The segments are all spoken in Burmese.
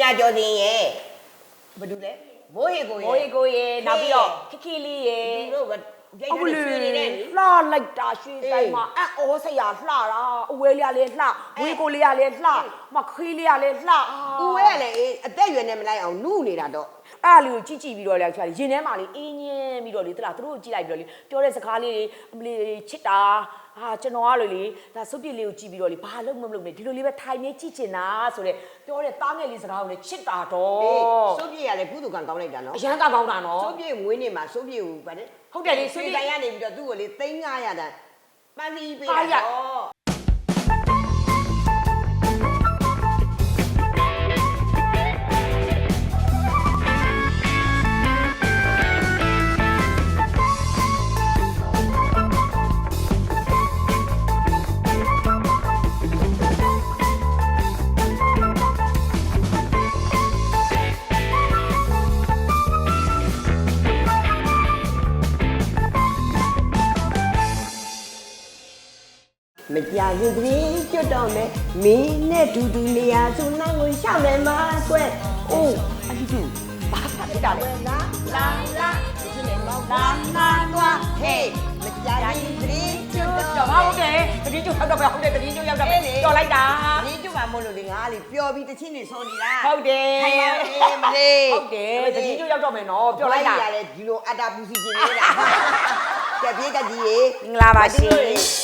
ညာကျော်စင်ရဲ့ဘာတူလဲမိုးဟေကိုရဲ့မိုးရီကိုရေနောက်ပြီးတော့ခိခိလေးရေသူတို့ကကြိတ်အမတယ်လေးဆွေနေတဲ့လေလှလိုက်တာရွှေဆိုင်မှာအံ့ဩစရာလှတာအဝဲလေးကလည်းလှဝေကိုလေးကလည်းလှမခီးလေးကလည်းလှဦးဝဲကလည်းအေးအသက်အရွယ်နဲ့မလိုက်အောင်နုနေတာတော့ အဲ့လူကိုကြည့်ကြည့်ပြီးတော့လေချွာရင်ထဲမှာလေအင်းညင်းပြီးတော့လေတလားသူတို့ကိုကြည့်လိုက်ပြီးတော့လေပြောတဲ့စကားလေးတွေအမလေးချစ်တာဟာကျွန်တော်ကလေလေဒါစုပ်ပြစ်လေးကိုကြည့်ပြီးတော့လေဘာလို့မလုပ်နဲ့ဒီလိုလေးပဲထိုင်နေကြည့်ချင်တာဆိုတဲ့ပြောတဲ့တားငယ်လေးစကားကိုလေချစ်တာတော့အေးစိုးပြေရလေကုသကံကောင်းလိုက်တာနော်အရန်ကကောင်းတာနော်စိုးပြေမွေးနေမှာစိုးပြေကိုဗါတယ်ဟုတ်တယ်လေစိုးစိုးပြေပြေတိုင်းကနေပြီးတော့သူ့ကိုလေ3900တန်ပန်းစီပေးပါတာရတော့ မကြရင်ကလေးကျွတ်တော့မယ်မင်းနဲ့ဒူဒူနေရာစုနိုင်ကိုရှောက်တယ်မှာဆွဲအိုးအတူတူဘာဖတ်ဖြစ်တာလဲလာလာလာဒီနေ့မောင်လာနာကွာဟေးမကြရင်ကလေးကျွတ်တော့တော့ဟာဟုတ်တယ်တတိကျရောက်တော့ပဲဟုတ်တယ်တတိကျရောက်တော့ပဲတော်လိုက်တာဒီကျွတ်မှာမို့လို့လေငါကလေပျော်ပြီးတချင်းနေဆိုနေတာဟုတ်တယ်ထိုင်ပါအေးမလေးဟုတ်တယ်တတိကျရောက်တော့မယ်နော်ပြောလိုက်တာရတယ်ဒီလိုအတာပူစီခြင်းနေတာ ကြက်ပြေးကကြီးရေမင်္ဂလာပါရှင်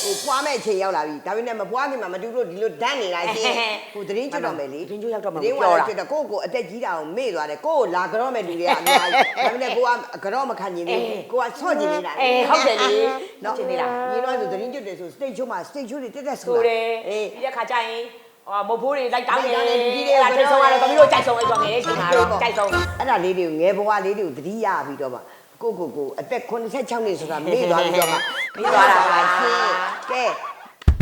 ဟိုပွားမဲ့အချိန်ရောက်လာပြီဒါပေမဲ့မပွားခင်မှာမတူလို့ဒီလိုဒန်းနေတာရှင်ဟိုသတင်းကျွတ်တော့မယ်လေတင်းကျရောက်တော့မယ်တင်းဝါပြောလာတာကျွတ်တော့ကိုယ့်ကိုယ်အသက်ကြီးတာကိုမေ့သွားတယ်ကိုယ့်ကိုလာကြော့မဲ့လူတွေကအများကြီးဒါပေမဲ့ကိုကကြော့မခံနိုင်ဘူးကိုကဆော့ကျင်နေတာအေးဟုတ်တယ်လေနော်ချင်နေတာညီတော့ဆိုသတင်းကျွတ်တယ်ဆို stage show မှာ stage show တွေတက်တက်ဆိုဆိုတယ်အေးပြီးတဲ့ခါကျရင်ဟိုမဖိုးတွေလိုက်တောင်းနေလိုက်တောင်းနေလူကြီးတွေအဲ့ဒါထိတ်ဆုံးရတယ်တမီးတို့ကြိုက်ဆုံးလိုက်တော့ငယ်ချိန်မှာတော့ကြိုက်ဆုံးအဲ့ဒါလေးတွေကိုငယ်ဘဝလေးတွေကိုသတိရပြီးတော့မှ ကိုကိုကိုအသက်86နှစ်ဆိုတာမေ့သွားပြီးတော့မှမေ့သွားတာပါရှင်ကဲ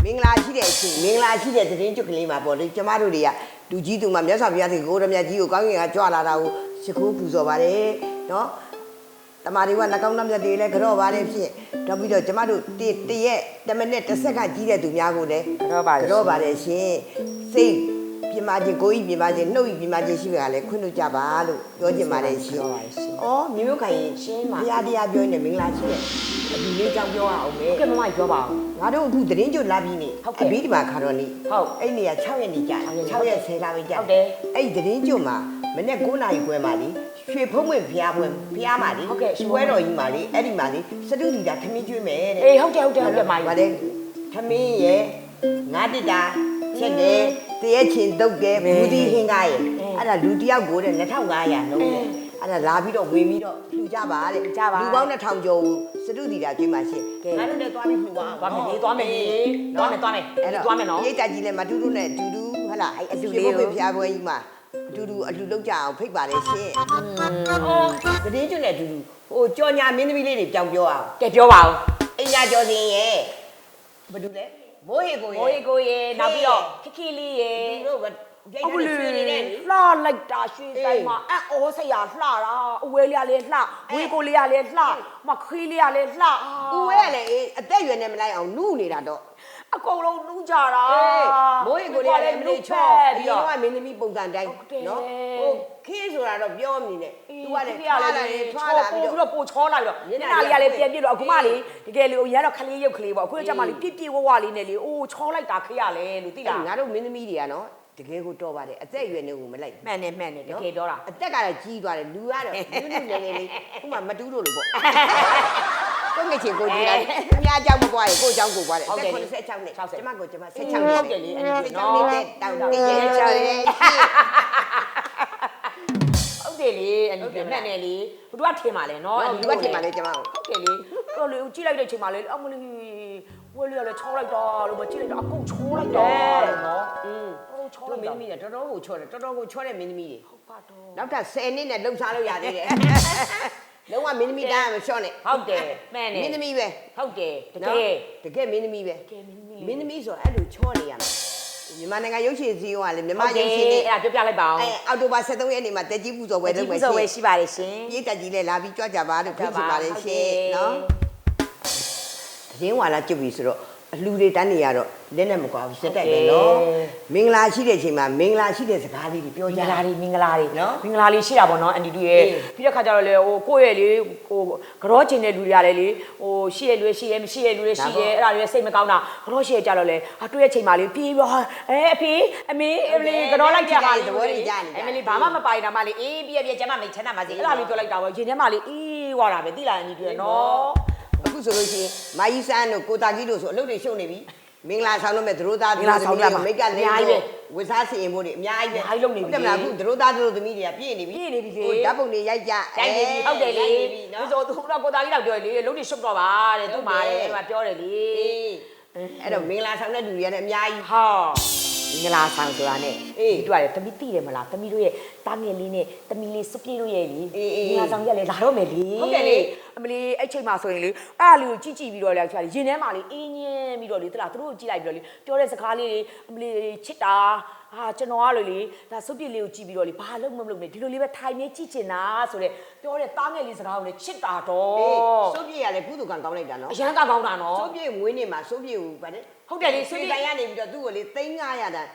မင်္ဂလာရှိတဲ့အချိန်မင်္ဂလာရှိတဲ့သတင်းကျွတ်ကလေးမှာပေါ့လေကျမတို့တွေကလူကြီးသူမှမြတ်စွာဘုရားသခင်ကိုရမြတ်ကြီးကိုကောင်းကင်ကကြွလာတာကိုရှိခိုးပူဇော်ပါတယ်နော်တမာတွေကလက်ကောင်းနှမြတ်တွေလည်းကြော့ပါတယ်ဖြစ်တော့ပြီးတော့ကျမတို့တတရက်တမနဲ့တစ်ဆက်ကကြီးတဲ့သူများကိုလည်းကြောပါတယ်ကြော့ပါတယ်ရှင်စိတ် ပြမခြင်းကိုယ်ကြီးပြမခြင်းနှုတ်ကြီးပြမခြင်းရှိပါကလည်းခွင့်လို့ကြပါလို့ပြောချင်ပါတယ်ရှင်ပြောပါတယ်ရှင်။အော်မျိုးမျိုးခိုင်ရင်ရှင်းပါဘုရားတရားပြောနေမင်္ဂလာရှိတယ်။အဒီလေးကြောင့်ပြောရအောင်မေကဲမမပြောပါဦး။ငါတို့အခုသတင်းကြိုလာပြီးနေဟုတ်ကဲ့အဘိဓမ္မာခါတော်နေ့ဟုတ်အဲ့နေရ6ရက်နေ့ကြာဟုတ်ကဲ့6ရက်10လပဲကြာဟုတ်တယ်အဲ့ဒီသတင်းကြိုမှာမနေ့9နာရီခွဲမှာလေရွှေဖုံးဝင်ဘုရားပွဲဘုရားမှာလေဟုတ်ကဲ့ရွှေပွဲတော်ကြီးမှာလေအဲ့ဒီမှာလေစတုဒီတာခမင်းကျွေးမယ်တဲ့အေးဟုတ်တယ်ဟုတ်တယ်ဟုတ်တယ်မိုင်းဗါလေခမင်းရဲ့ငါတစ်တာချက်တယ် တရက်ချင်းတုတ်တယ်ဘူးဒီဟင်းကားရဲ့အဲ့ဒါလူတစ်ယောက်ကိုတဲ့2500လုံးတဲ့အဲ့ဒါလာပြီးတော့ဝင်ပြီးတော့လှူကြပါတဲ့ကြပါလူပေါင်း2000ကျော်ကိုစတုဒီတာကျွေးမှာရှင့်ကဲငါတို့လည်းသွားပြီးလှူပါအောင်သွားမယ်လေသွားမယ်လေသွားမယ်သွားမယ်အဲ့တော့သွားမယ်နော်ရိတ်တာကြီးလည်းမတူတူနဲ့တူတူဟဟလားအဲ့အတူအလေးလေးကိုကိုဖျားပွဲကြီးမှာအတူတူအလှူလောက်ကြအောင်ဖိတ်ပါတယ်ရှင့်အော်သတင်းကျွတ်နဲ့အတူတူဟိုကြော်ညာမင်းသမီးလေးတွေပြောင်းပြောအောင်ကဲပြောပါဦးအညာကျော်စင်ရဲ့ဘာတူလဲ မိုးဟေကိုရဲ့မိုးရီကိုရေနောက်ပြီးတော့ခိခိလေးရေသူတို့ကကြိတ်အမတယ်လေးဆွေနေတဲ့လေ လှလိုက်တာရွှေဆိုင်မှာအံ့ဩစရာလှတာအဝဲလေးကလည်းလှဝေကိုလေးကလည်းလှမခီးလေးကလည်းလှ ဦးဝဲကလည်းအေးအသက်အရွယ်နဲ့မလိုက်အောင်နုနေတာတော့ အကုန်လုံးနူးကြတာအေးမိုးဟေကိုလေးကလည်းမလေးချော့ပြီးပြီးတော့တော့မင်းသမီးပုံစံတိုင်းဟုတ်တယ်နော်ဟိုခေးဆိုတာတော့ပြောမနေနဲ့ तू ကလည်းထွားလာတယ်ထွားလာပြီးပြီးတော့တော့ပို့ချောလာပြီးတော့မျက်မျက်နှာနှာလေးကလေးလည်းပြန်ပြစ်တော့အခုမှလေတကယ်လေဟိုရတော့ခလေးရုပ်ခလေးပေါ့အခုကျမှလေပြစ်ပြစ်ဝဝလေးနဲ့လေအိုးချောလိုက်တာခေးရလဲလို့သိလားငါတို့မင်းသမီးတွေကနော်တကယ်ကိုတော်ပါတယ်အသက်အရွယ်နဲ့ကိုမလိုက်မှန်တယ်မှန်တယ်တကယ်တော့တာအသက်ကတော့ကြီးသွားတယ်လူကတော့နုနုငယ်ငယ်လေးခုမှမတူးလို့လို့ပေါ့ ကိုငယ်ချင်းကိုကြီးလိုက်အများအကြောင်းမကွာရေကိုအကြောင်းကိုကွာတယ်အသက်86နှစ်ကျမကိုကျမ16နှစ်ဟုတ်တယ်လေအဲ့ဒီ16နော်နှစ်တောင်းတရေချော်တယ်ဟုတ်တယ်လေအဲ့ဒီမှန်တယ်လေဘသူကထင်ပါလဲနော်လူကထင်ပါလေကျမကိုဟုတ်တယ်လေအဲ့တော့လေကြည့်လိုက်တဲ့အချိန်မှာလေအမလေးဝဲလေးကလည်းချောလိုက်တာလို့မကြည့်လိုက်တော့အကုန်ချောလိုက်တယ်နော်อืมတော်ချောတို့လိုက်မတာင်းသမီးတွေတော်တော်ကိုချော့တယ်တော်တော်ကိုချော့တဲ့မင်းသမီးတွေဟုတ်ပါတော့နောက်ထပ်10နှစ်နဲ့လှုပ်ရှားလို့ရသေးတယ် လုံးဝမင်းသမီးတိုင်းမလျှော့နဲ့ဟုတ်တယ်မှန်တယ်မင်းသမီးပဲဟုတ်တယ်တကနော်ယ်တကယ်မင်းသမီးပဲတကယ်မင်းသမီးမင်းသမီးဆိုတော့အဲ့လိုချော့နေရမယ်မြန်မာနိုင်ငံရုပ်ရှင်စည်းရုံးကလေမြမမရုပ်ရှင်တွေအဲ့ဒါပြောပြလိုက်ပါအောင်အဲအောက်တိုဘာ23ရက်နေ့မှာတက်ကြီးပူဇော်ပွဲလုပ်မယ်ဆိုဝဲရှင်ရှိပါတယ်ရှင်ပြည်တက်ကြီးလည်းလာပြီးကြွကြပါလို့ဖိတ်ချင်ပါတယ်ရှင်ဟုတ်ကဲ့နော်သတင်းဝါလာကျွတ်ပြီဆိုတော့ အအလှတွေတန်းနေရတော့လက်နဲ့မကွာဘူးစစ်တိုက်ပဲနော်မင်္ဂလာရှိတဲ့အချိန်မှာမင်္ဂလာရှိတဲ့စကားလေးတွေပြောမင်္ကြဂလာလေးမင်္ဂလာလေးနော်မင်္ဂလာလေးရှိတာပေါ့နော်အန်တီတို့ရဲ့အေးပြီးတဲ့ခါကျတော့လေဟိုကိုယ့်ရဲ့လေဟိုကြောချင်တဲ့လူတွေရတယ်လေဟိုရှိရဲ့လူတွေရှိရဲ့မရှိရဲ့လူတွေရှိရဲ့အဲ့ဒါတွေစိတ်မကောင်းတာကြောရှိရဲ့ကြတော့လေအတွေ့ရဲ့ချိန်မှာလေပြေးပြီးတော့ဟာအဲအဖေအမေအမလေးကြောလိုက်တဲ့ဟာလေးသဘောတွေကြားနေကြအမလေးဘာမှမပိုင်တာမှလေအေးပြည့်ပြည့်ကျမမေချမ်းသာပါစေအဲ့ဒါလေးပြောလိုက်တာပေါ့ရင်ထဲမှာလေအေးွာတာပဲသိလားအန်တီတို့ရဲ့နော် အခုဆိုလို့ရှိရင်မာကြီးစန်းတို့ကိုတာကြီးတို့ဆိုအလုပ်တွေရှုပ်နေပြီမင်္ဂလာဆောင်လို့မဲ့သတို့သားမင်္ဂလာဆောင်ကြပါမိတ်ကအလေးများကြီးပဲဝတ်စားစီရင်ဖို့တွေအများကြီးပဲအများကြီးလုပ်နေပြီဟုတ်တယ်မလားအခုသတို့သားတို့သမီးတွေကပြည့်နေပြီပြည့်နေပြီလေဟိုဓာတ်ပုံတွေရိုက်ကြတိုင်နေပြီဟုတ်တယ်လေရိုက်နေပြီဒီနော်ဆိုသူတော့ကိုသားကြီးတော့ပြောလေလုံးနေရှုပ်တော့ပါတဲ့သူ့မှာတဲ့မှာပြောတယ်လေအေးအဲ့တော့မင်္ဂလာဆောင်တဲ့လူတွေကလည်းအများကြီးဟာမင်္ဂလာဆောင်ဆိုတာနဲ့ အေးဒီတို့ရတယ်တမီသိတယ်မလားတမီတို့ရဲ့တားငယ်လေးနဲ့တမီလေးစုပြေးတို့ရဲ့လေအေးအေးမင်္ဂလာဆောင်ရက်လေလာတော့မယ်လေဟုတ်တယ်လေအမလေးအဲ့ချိန်မှာဆိုရင်လေအဲ့ဒါလေးကိုကြည့်ကြည့်ပြီးတော့လေချာရင်ထဲမှာလေအင်းညင်းပြီးတော့လေတလားသူတို့ကိုကြည့်လိုက်ပြီးတော့လေပြောတဲ့စကားလေးတွေအမလေးချစ်တာဟာကျွန်တော်ကလေလေဒါစုပ်ပြစ်လေးကိုကြည့်ပြီးတော့လေဘာလို့မလုပ်နဲ့ဒီလိုလေးပဲထိုင်နေကြည့်ချင်တာဆိုတဲ့ပြောတဲ့တားငယ်လေးစကားကိုလေချစ်တာတော့အေးစိုးပြေရလေကုသကံကောင်းလိုက်တာနော်အရန်ကကောင်းတာနော်စိုးပြေမွေးနေမှာစိုးပြေကိုဗါတယ်ဟုတ်တယ်လေစိုးပြေတိုင်းရနေပြီးတော့သူ့ကိုလေ3900တန်း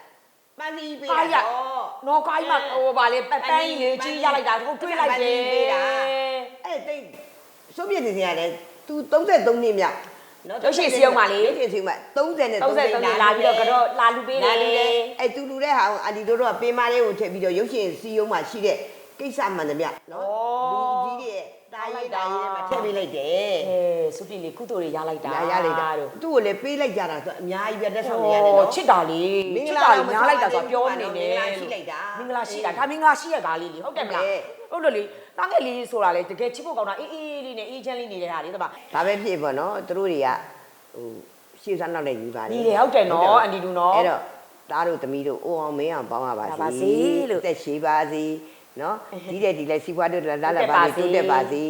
ပန်းစီပေးကားရတာတော့နော်ကားကြီးမှာဟိုဗာလေပပန်းကြီးလေကြီးရလိုက်တာဟိုတွေးလိုက်တယ်အဲ့တိတ်စိုးပြေနေစရာလေ तू 33နှစ်မြောက်ရုပ်ရှင်စီအောင်ပါလေရုပ်ရှင်စီအောင်ပါ30နဲ့33နေလာပြီးတော့ကတော့လာလူပေးတယ်လာလူတယ်အဲ့သူလူတဲ့ဟာကိုအန်တီတို့တော့ပင်မလေးကိုထည့်ပြီးတော့ရုပ်ရှင်စီအောင်မှာရှိတဲ့ ကိစ္စမှန်တယ်ဗျနော်လူကြီးတွေရဲ့တာရေးတာရေးထဲမှာထည့်ပေးလိုက်တယ်အဲစုပြည့်လေးကုသိုလ်တွေရလိုက်တာရရလိုက်တာတို့သူ့ကိုလည်းပေးလိုက်ကြတာဆိုအများကြီးပဲတက်ဆောင်နေရတယ်နော်ချစ်တာလေမင်္ဂချစ်လာတာတော့လေညားလိုက်တာဆိုပြောနေမနေင်္ဂလာရှိလိုက်တာမင်္ဂလာရှိတာဒါမင်္ဂလာရှိရကားလေးလေဟုတ်တယ်မလားဟုတ်တယ်ဟုတ်တယ်လေတားငယ်လေးဆိုတာလေတကယ်ချစ်ဖို့ကောင်းတာအေးအေးလေးနဲ့အေးချမ်းလေးနေတဲ့ဟာလေတပါဒါပဲဖြစ်ပေါ့နော်သူတို့တွေကဟိုရှေ့စားနောက်လည်းယူပါလေညီတယ်ဟုတ်တယ်နော်အန်တီတို့နော်အဲ့တော့သားတို့သမီးတို့အိုအောင်မင်းအောင်ပေါင်းရပါပါပါစေစေလို့အသက်ရှိပါစေ နော်ဒီတဲ့ဒီလည်းစီပွားတို့လာလာပါတိုးစေတက်တိုးပါတက်စေပါစေ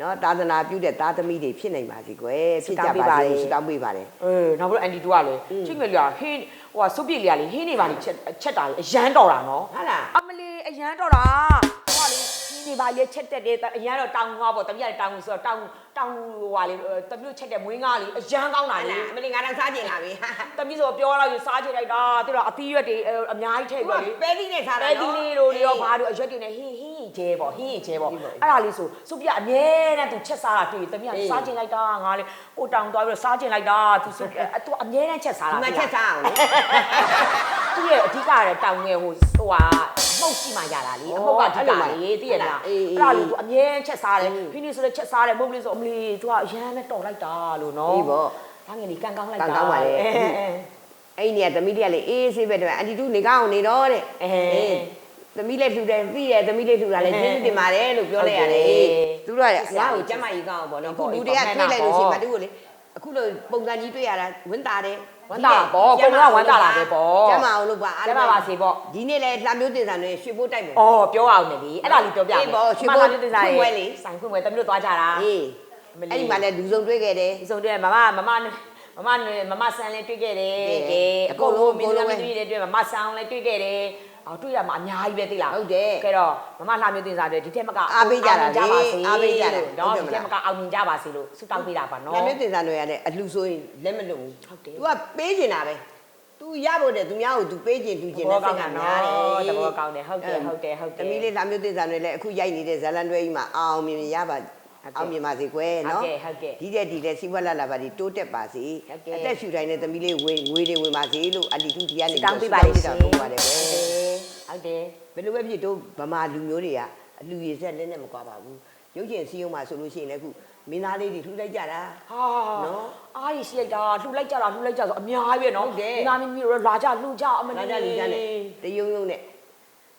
နော်သာသနာပြုတဲ့သားသမီးတွေဖြစ်နိုင်ပါစေကွယ်ဆုဖြစ်တောင်းကြပေးပါပါစေလေဆုတောင်းပေးပါလေအေးနောက်ပြီးတော့အန်တီတို့ကလေချိန်မယ်လေဟင်းဟိုဟာစုပြည့်လေးကလေဟင်းနေပါလေချက်ချက်တာလေအရန်တော်တာနော်ဟုတ်လားအမလီအရန်တော့တာဟိုကလေဒီနေပါလေချက်တက်တယ်အရန်တော့တောင်ငွားပေါ့တမီးကတောင်ဆိုတော့တောင် တောင်ဟိုဟာလေတမီးချက်တဲ့မွေးငါလေအရန်ကောင်းတာဟာလေလားမလင်ငါတော့စားကျင်လာပြီဟာတမီးဆိုပြောလိုက်ရစားချင်လိုက်တာသူတို့အသီးရွက်တွေအများကြီးထည့်ပြီးတော့လေပဲသီးနဲ့စားတာပဲဒီလေးတို့တွေရောဘာတို့အရွက်တွေနဲ့ဟင်းဟင်းကျဲပေါ့ဟင်းကျဲပေါ့အဲ့ဒါလေးဆိုစုပြအမြဲတမ်းသူချက်စားတာတွေ့တမီးကစားချင်လိုက်တာငါလေကိုတောင်သွားပြီးတော့စားချင်လိုက်တာသူဆိုသူအမြဲတမ်းချက်စားဒီတာမှာချက်စားအောင်လေသူ့ရဲ့အဓိကရတဲ့တောင်ငယ်ဟိုဟိုဟာအ မှုတ်ရှိမှရတာလေအမှုတ်ကအဓိကလေသိရလားအေးအေးအဲ့ဒါလေးသူအမြဲချက်စားတယ်ဖိနေဆိုလည်းချက်စားတယ်မဟုတ်ဘူးလေဆိုအမလီသူကအရန်နဲ့တော်လိုက်တာလို့နော်အေးပေါ့ဘာငယ်လေးကန်ကောင်းလိုက်ကံတာကောင်းပါလေအဲအဲအဲ့ဒီကသမီးလေးကလေအေးဆေးပဲတော့အန်တီတို့နေကောင်းအောင်နေတော့တဲ့အဲသမီးလေးလှူတယ်ပြီးတယ်သမီးလေးလှူတာလေကျေးဇူးတင်ပါတယ်လို့ပြောလိုက်ရတယ်ဟုတ်တယ်သူတို့ကဆရာငါ့ကိုကိုကျမ်းမာရေးကောင်းအောင်ပေါ့နော်ဟုတ်အခုတယ်လူတွေကဟုတ်တွေးတယ်လိုက်လို့ရှိရင်ဟုတ်မတူကိုလေ အခုလိုပုံစံကြီးတွေ့ရတာဝန်တာတယ်ဝန်တာပေါ့ကိုယ်ကဝန်တာလာပဲပေါ့ကျမ်းမာအောင်လုပ်ပါအားကျမပါစေပေါ့ဒီနေ့လေလှမျိုးတင်ဆန်တွေရွှေပိုးတိုက်မယ်အော်ပြောအောင်လေဒီအဲ့ဒါလေးပြောပြမယ်အေးပေါ့ရွှေဘိုးမလာတဲ့စားဖွင့်ပွဲလေရေးဆိုင်ဖွင့်ပွဲတမီးတို့သွားကြတာအေးအမလီအဲ့ဒီမှာလည်းလူစုံတွေ့ခဲ့တယ်ဒီဆုံးတည်းမမမမမမမမဆန်လည်းတွေ့ခဲ့တယ်တွေ့တယ်ကဲအအကုန်ကုန်လုံးလုံးမင်းတို့အကုန်လုံးပဲမင်းတို့လည်းတွေ့မမဆန်လည်းတွေ့ခဲ့တယ် အော်တွေ့ရမှာအများကြီးပဲသိလား ဟုတ်တယ် ကဲတော့မမလှမျိုးတင်စားတွေဒီထက်မက အားပေးကြတာလေ အောင်မြင်ပါစေ အားပေးကြတာ လို့နော် ဟုတ်တယ်မလား ဒီထက်မကအောင်မြင်ကြပါစေလို့ဆုတောင်းပေးတာပါနော် လှမျိုးတင်ဆန်တွေရတယ်အလှဆိုရင်လက်မလွတ်ဘူး ဟုတ်တယ် तू ကပေးကျင်တာပဲ तू ရဖို့တဲ့သူများကို तू ပေးကျင် तू ကျင် သ တဲ့ ဘော စိ ကော တ် င်း က တာ များတယ် နော်သဘောကောင်းတယ်ဟုတ်တယ်ဟုတ်တယ်ဟုတ်တယ် သမီးလေးလှမျိုးတင်ဆန်တွေလည်းအခုရိုက်နေတဲ့ဇာလန်တွဲကြီးမှာအောင်မြင်မြင်ရပါအောင်မြင်ပါစေကွယ်နော် ဟုတ်ကဲ့ဟုတ်ကဲ့ ဒီတဲ့ဒီတဲ့စီးပွားလာလာပါဒီတိုးတက်ပါစေ ဟုတ်ကဲ့ အသက်ရှူတိုင်းနဲ့သမီးလေးဝေငွေတွေဝင်ပါစေလို့အတီတူဒီကနေ တောင်းပေးပါလေ ဆု ရှင် တောင်းပေးပါတယ်ကွယ် ဟု ် တ်တယ်ဘယ်လိုပဲဖြစ်တော့ဗမာလူမျိုးတွေကအလူရည်ဆက်လက်နဲ့မကွာပါဘူးရုပ်ရှင်စီးအောင်မှာဆိုလို့ရှိရင်လည်းအခုမင်းသားလေးတွေထူလိုက်ကြတာဟာနော်အားရရှိလိုက်တာလှူလိုက်ကြတာလှူလိုက်ကြဆိုအများကြီးပဲနော်ဟုတ်တယ်ဒီနာမည်မျိုးလာကြလှူကြအမလာလေးကြလူကြနဲ့တယုံယုံနဲ့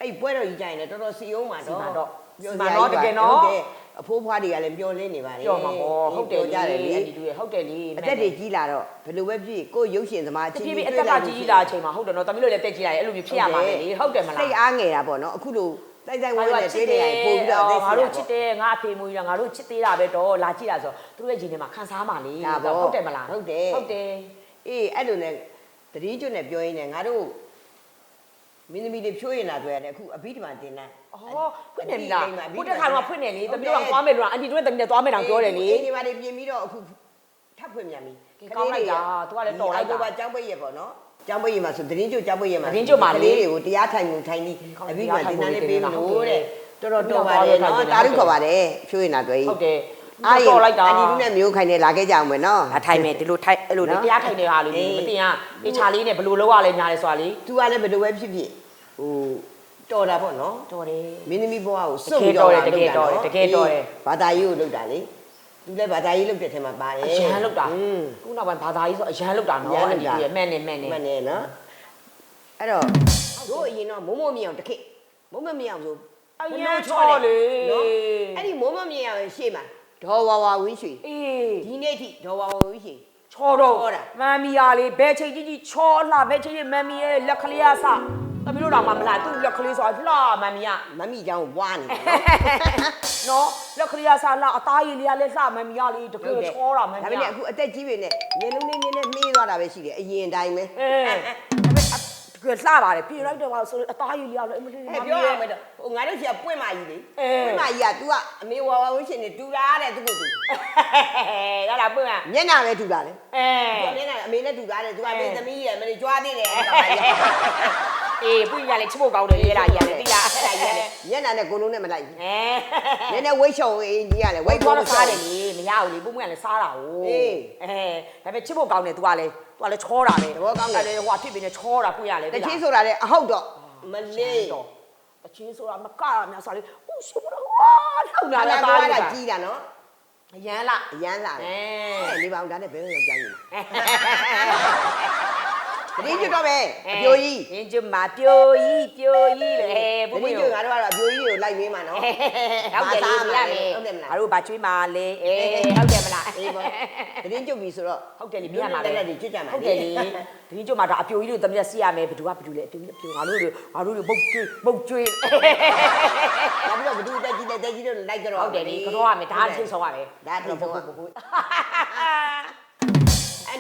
အဲ့ပွဲတော်ကြီးကြရင်လည်းတော်တော်စီအောင်မှာစီတော့မှာတော့ပြောစီစမှာရာတော့ကြီးပါတကယ်နော်ဟုတ်တယ် အဖိုးဖွားတွေကလည်းပြောလင်းနေပါလေပြောမှာပေါ့ဟုတ်တယ်ပြောကြတယ်လေအဲ့ဒီတူရဟုတ်တယ်လေအသက်တွေကြီးလာတော့ဘယ်လိုပဲဖြစ်ကိုယ်ရုပ်ရှင်သမားတပြေးပြေးအသက်ကကြီးကြီးလာအချိန်မှာဟုတ်တယ်နော်တမီးတို့လည်းတက်ကြီးလာတယ်အဲ့လိုမျိုးဖြစ်ရမှာပဲလေဟုတ်တယ်မလားစိတ်အားငယ်တာပေါ့နော်အခုလိုတိုက်တိုက်ဝဲငါဝဲတို့နဲ့ချတွေ့စ်တနေရယ်ရင်ပို့ပြီးတော့အသက်ငါရှင်တို့တာချစ်တယ်ငါအဖေမွေးတာငါတို့ချစ်သေးတာပဲတော့လာကြည့်တာဆိုသူတို့ရဲ့ဂျင်းထဲမှာခံစားမှလေဒါပေါ့ဟုတ်တယ်မလားဟုတ်တယ်ဟုတ်တယ်အေးအဲ့လိုနဲ့တတိကျွတ်နဲ့ပြောရင်းနဲ့ငါတို့ မင်းသမီးတွေဖြိုးရင်လာတွေ့ရတယ်အခုအဘိဓမ္မာတင်တန်းအော်ဖွင့်နေပြီလားကိုတက်ခါတော့ဖွင့်နေလေတမီးတို့ကသွားမယ်လို့အန်တီတို့နဲ့တမီးနဲ့သွားမယ်တောင်ပြောတယ်လေအိမ်ဒီမှာတွေပြင်ပြီးတော့အခုထပ်ဖွင့်ပြန်ပြီကောင်းလိုက်တာသူကလည်းတော်လိုက်တာအောက်တိုဘာကျောင်းပိတ်ရပေါ့နော်ကျောင်းပိတ်ရမှာဆိုသတင်းကျွတ်ကျောင်းပိတ်ရမှာသတင်းကျွတ်မှာလေကလေးတွေကိုတရားထိုင်မှုထိုင်ပြီးကောင်းအတယ်ပြီးမှတရားထိုဒီင်မှုနာနဲ့ပေးမဟုတ်လို့တယ်တဲ့တော်တော်တော်ပါတယ်နော်တာရုခေါ်ပါတယ်ဖြိုးရင်နာတွေ့ဟုတ်တယ်အားရတော်လိုက်တာအဒီလူနဲ့မျိုးခိုင်နေလာခဲ့ကြအောင်မယ်နော်အထိုင်မယ်ဒီလိုထိုင်အဲ့လိုလေနော်တရားထိုင်နေတာလေအေးမတင်ရအေးချာလေးနဲ့ဘယ်လိုလုပ်ရလဲညာလဲဆိုတာလေသူကလည်းဘယ်လိုပဲဖြစ်ဖြစ် ဟိုတော်တာပေါ့နော်တော်တယ် မင်းသမီးဘဝကိုစွတန့်ကယ်ပြီးတော့တော်တယ်တကယ်တော်တယ်တကယ်တော်တယ် ဘာသာရေးကိုလုပ်တာလေသူလည်းဘာသာရေးလုပ်တဲ့ထဲမှာပါတယ်အရန်လောက်တာอืม ခုနောက်ပိုင်းဘာသာရေးဆိုအရန်လောက်တာအရန်နော်လောက်တာ အဲ့ဒီမဲ့နေမဲ့နေ မှန်တယ်နော်အဲ့တော့တို့အရင်တော့မုံမမြင်အောင်တစ်ခေတ်မုံမမြင်အောင်ဆိုအရန်ချောလေ နော်အဲ့ဒီမုံမမြင်အောင်ရှေ့မှာဒေါ်ဝါဝါဝင်းရွှေအေးဒီနေ့ထိဒေါ်ဝါဝါဝင်းရွှေ ချောတော့ချောတာ မမ်မီယာလေးဘယ်ချိန်ကြီးကြီးချောလှဘယ်ချိန်ကြီးမမ်မီရဲ့လက်ကလေးအစ သမီးတို့တော့မှမလားသူ့လက်ကလေးဆိုတာလှမမ်မီယာ မမီချောင်းဝါနေတယ် နော်လက်ကလေးအစလှအသားရည်လေးကလည်းလှမမ်မီယာလေးတကယ်ချောတာမမ် ဒါ မီ ပေ ယာ မဲ့အခုအသက်ကြီးပြီနဲ့မျက်လုံးလေးနည်းနည်းမှေးသွားတာပဲရှိတယ်အရင်တိုင်းပဲ အဲဒါပေမဲ့တကယ်လှပါတယ်ပြင်လိုက်တော့ဆိုအသားရည်လေးကလည်းအမလေး အဲပြောရမယ်တော့ဟိုငါတို့ကြီးကပွင့်မကြီးလေ အဲ ပွင့်မကြီးက तू ကအမေဝါဝါဝင်းရှင်နေတူတာတဲ့သူ့ကိုသူ ရလာပွင့်อ่ะ မျက်နှာပဲတူတာလေ အဲ သူကမျက်နှာအမေနဲ့တူတာတဲ့ तू ကအမေသမီးရဲ့မလေးကြွားသေးတယ် အဲ့ဒါကြီးအေးပွင့်ရလေချစ်ဖို့ကောင်းတယ်ရေးလာရတယ်တိလားအဲ့ဒါကြီးလေမျက်နှာနဲ့ကိုလုံးနဲ့မလိုက်ဘူးအဲနည်းနည်းဝိတ်ရှော်ဝေးကြီးရလေဝိဝိတ်တ်ပေါ်ပေါ်တော့စားစားတတယ်ယ်လေမရဘူးလေပွင့်ပွင့်ကလည်းစားတာဟိုအေးအဲဒါပေမဲ့ချစ်ဖို့ကောင်းတယ် तू ကလည်း तू ကလည်းချောတာပဲသဘောကောင်းတယ်အဲ့လေဟိုဖြစ်ပြီးနေချောတာပွင့်ရလေတချင်းဆိုတာလေအဟုတ်တော့မလေးတော့တချင်းဆိုတာမကရများစားလေဟိုရှိမလို့ဝါလောက်နာလာလာတာသွားသားတာလေးကြီးတာနော်အရန်လားအရန်လာတယ်အဲအဲ့လေးပါအောင်ဒါနဲ့ဘယ်လိုယောက်ျားကြီးလဲ တတိကျွတ်တော့ပဲအပြိုကြီးအင်းကျမပြိုကြီးပြိုကြီးလေတတိကျွတ်ငါတို့ကတော့အပြိုကြီးကိုလိုက်မင်းမှာနော်ဟုတ်တယ်လေမလားလေဟုတ်တယ်မလားငါတို့ဘာကျွေးမာလဲအေးဟုတ်တယ်မလားအေးပေါ့တတိကျွတ်ပြီဆိုတော့ဟုတ်တယ်လေမြင်ရမှာပဲတက်လက်တွေကျွတ်ကြမှာဟုတ်တယ်လေဒီကျမဒါအပြိုကြီးတို့တမက်စီရမယ်ဘယ်သူကဘယ်သူလဲအပြိုကြီးအပြိုငါတို့တို့ငါတို့တို့ပုတ်ကျွေးပုတ်ကျွေးနောက်ပြီးတော့ဘဒူတက်ကြီးတက်ကြီးတို့လိုက်ကြတော့ဟုတ်တယ်လေကတော့ရမယ်ဒါထိတ်ဆုံးရမယ်ဒါထိတ်ဆုံးရအ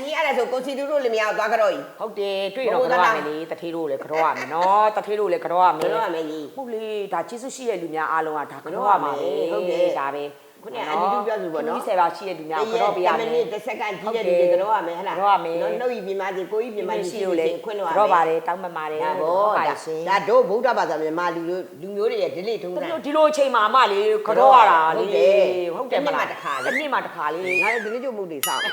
နီးအဲ့ဒါဆိုကိုစီတူတို့လည်းမရသွားကြတော့ကြီးဟုတ်တယ်တွေ့တော့ကတော့ရမယ်လေတထေးတို့လည်းကတော့ရမယ်နော်တထေးတို့လည်းကတော့ရမယ်ကတော့ရမယ်ကြီးဟုတ်လေဒါကျေးဇူးရှိတဲ့လူများအားလုံးကဒါကတော့ရမှာပဲဟုတ်တယ်ဒါပဲ ခုနကအန်တီတို့ပြောသူပေါ့နော်ဒီဆယ်ပါရှိတဲ့လူများကတော့ပြရမယ်10မိနစ်10စက္ကန့်ကြီးတဲ့လူတွေကတော့ရမယ်ဟဲ့လားကတော့ရမယ်နော်နှုတ်ဤပြမစီကိုဤပြမစီရှိလို့လေခွင့်လို့ရမယ်တော့ပါတယ်တောင်းပန်ပါတယ်ဒါဘောဟုတ်ပါဒါရှင်ဒါတို့ဗုဒ္ဓဘာသာမြန်မာလူတို့လူမျိုးတွေရဲ့ဒလိထုံးဒီစံလိုဒီလိုအချိန်မှာအမလေးကတော့ရတာဟုတ်လေတယ်ဟုတ်တယ်မလားတစ်ခါလေတစ်နှစ်မှတစ်ခါလေးငါလည်းဒလိကျုပ်မှုတွေစောင့်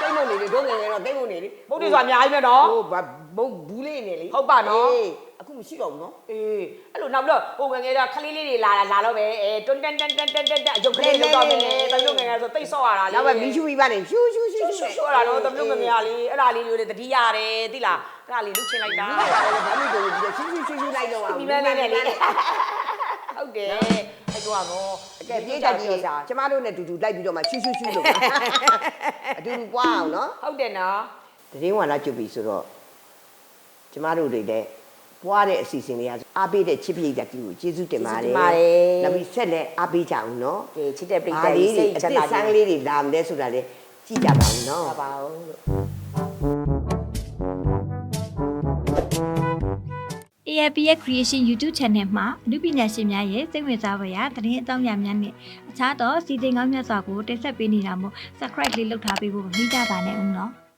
တိတ်မုံနေလေတို့ငယ်ငယ်တော့တိတ်မုံနေလေဘုဒ္ဓဆိုတာအများကြီးပဲနော်ဟိုဘာဘုံဘူးလေးနေလေဟုတ်ပါနော်အေးအခု မရှိတော့ဘူးနော်အေးအဲ့လိုနောက်ပြီးတော့ဟိုငယ်ငယ်တော့ခလေးလေးတွေလာလာလာတော့ပဲအဲတွန်းတန်တန်တန်တန်တန်အယုတ်ကလေးလောက်တော့မယ်တမျိုးငယ်ငယ်ဆိုတိတ်ဆော့ရတာလေနောက်ပဲမီးချူပြီးပါနေရှူးရှူးရှူးရှူရှူရှူရတာတော့တမျိုးငယ်ငယ်လေးအဲ့ဒါလေးတွေတတိရတယ်သိလားအဲ့ဒါလေးလုချင်လိုက်တာဘာလို့တို့ရှူးရှူးရှူးရှူးလိုက်တော့အောင်ဒီမန်းနဲ့လေဟုတ်တယ်အဲ့တော့တော့ကဲပြေးတက်ကြီးကျမတို့နဲ့တူတူလိုက်ပြီးတော့မှရှူးရှူးရှူးလို့အတူတူပွားအောင်နော်ဟုတ်တယ်နော်တရင်ဝါလာကျွတ်ပြီဆိုတော့ကျမတို့တွေလည်း ပွားတဲ့အစီအစဉ်တွေကအားပေးတဲ့ချစ်ပြိတ္တကြီးကိုကျေးဇူးတင်ပါတယ်နောက်ပြီးဆက်လက်အားပေးကြအောင်နော်ကဲချစ်တဲ့ပြိတ္ဒါတလေးကြီးတွေစိတ်အချစ်မ်းသာစ်ဆန်းလေးတွေလာမလဲဆိုတာလေကြည့်ကြပါဦးနော်ပါပါဦးလို့ AAP ရဲ့ Creation YouTube Channel မှာအမှုပညာရှင်များရဲ့စိတ်ဝင်စားဖွယ်ရာသတင်းအကြောင်းအရာများနဲ့အခြားသောစီစဉ်ကောင်းမြတ်စွာကိုတင်ဆက်ပေးနေတာမို့ Subscribe လေးလုပ်ထားပေးဖို့မမေ့ကြပါနဲ့ဦးနော်